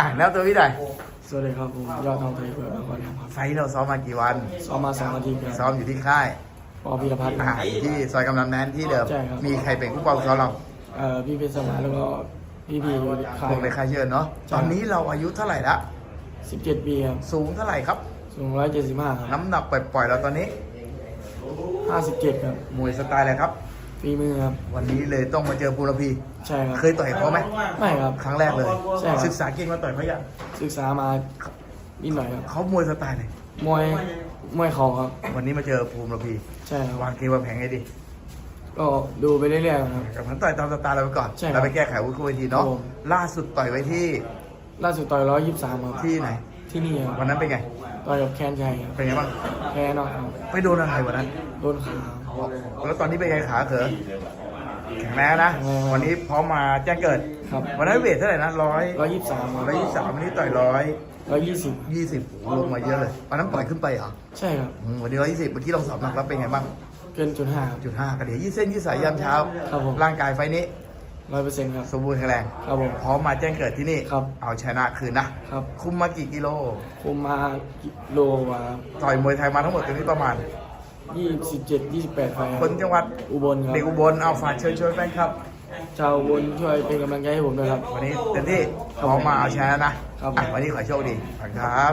อะแล้วตัวพี่หน่อยสวัสดีครับผมยอดทองไทยเพื่อนบางคนครับไฟท์เราซ้อมมากี่วัน ซ้อมมาสองอาทิตย์คซ้อรับมอยู่ที่ค่ายปอพีรพัฒน์อ่าอยู่ที่ซอยกำนันแนนที่เดิม ใช่ครับ มีใครเป็นผู้ปกครองซ้อมเราเอ่อพี่เพชรสมานแล้วก็พี่พีอยู่ค่าพวกในค่ายเชิญเนาะ ใช่ ตอนนี้เราอายุเท่าไหร่ละ สิบเจ็ดปีครับสูงเท่าไหร่ครับ สูงร้อยเจ็ดสิบห้าครับน้ำหนักปล่อยๆเราตอนนี้ ห้าสิบเจ็ดครับมวยสไตล์อะไรครับ ฝีมือครับ วันนี้เลยต้องมาเจอภูรพีใช่ครับ เคยต่อยเขาไหมไม่ครับ ครั้งแรกเลย ใช่ครับ ศึกษาเก่งมาต่อยเขายังศึกษามานิดหน่อยครับ เขามวยสไตล์ไหนมวยมวยเข่าครับ วันนี้มาเจอภูมิพีใช่ครับวางเกมวางแผงไงดีก็ดูไปเรื่อยๆครับ กับมันต่อยตามสไตล์เราไปก่อนใช่ครับเราไปแก้ไขวุ้นคุยทีเนาะครับผม ล่าสุดต่อยไว้ที่ล่าสุดต่อยร้อยยี่สิบสามครับที่ไหน ที่นี่ครับวันนั้นเป็นไงต่อยกับแคนชัยครับเป็นไงบ้างแพ้นอกครับไปโดนอะไรวันนั้น โดนขาแล้วตอนนี้เป็นไงขาเขอแข็งแรงนะแข็งแรงวันนี้พร้อมมาแจ้งเกิด ครับวันนั้นเวทเท่าไหร่นะร้อยร้อยยี่สิบสามร้อยยี่สิบสามวันนี้ต่อยร้อยร้อยยี่สิบยี่สิบลงมาเยอะเลยวันนั้นปล่อยขึ้นไปเหรอใช่ครับอืมวันนี้ร้อยยี่สิบเมื่อกี้ลองสอบหนักแล้วเป็นไงบ้างเกินจุดห้าจุดห้าก็เดี๋ยวยี่เส้นยี่สายยามเช้าครับผมร่างกายไฟนี้ ร้อยเปอร์เซ็นต์ครับ สมบูรณ์แข็งแรงครับผมพร้อมมาแจ้งเกิดที่นี่ครับเอาชนะคืนนะครับ คุมมากี่กิโล คุมมากิโลกว่าต่อยมวยไทยมาทั้งหมดตรงนี้ประมาณยี่สิบเจ็ดยี่สิบแปดไฟล์คนจังหวัดอุบลครับเด็กอุบลเอาฝากเชิญชวนแฟนครับชาวอุบลช่วยเป็นกำลังใจให้ผมด้วยครับ วันนี้เต็มที่พร้อมมาเอาชนะนะครับอะวันนี้ขอโชคดีขอบคุณครับ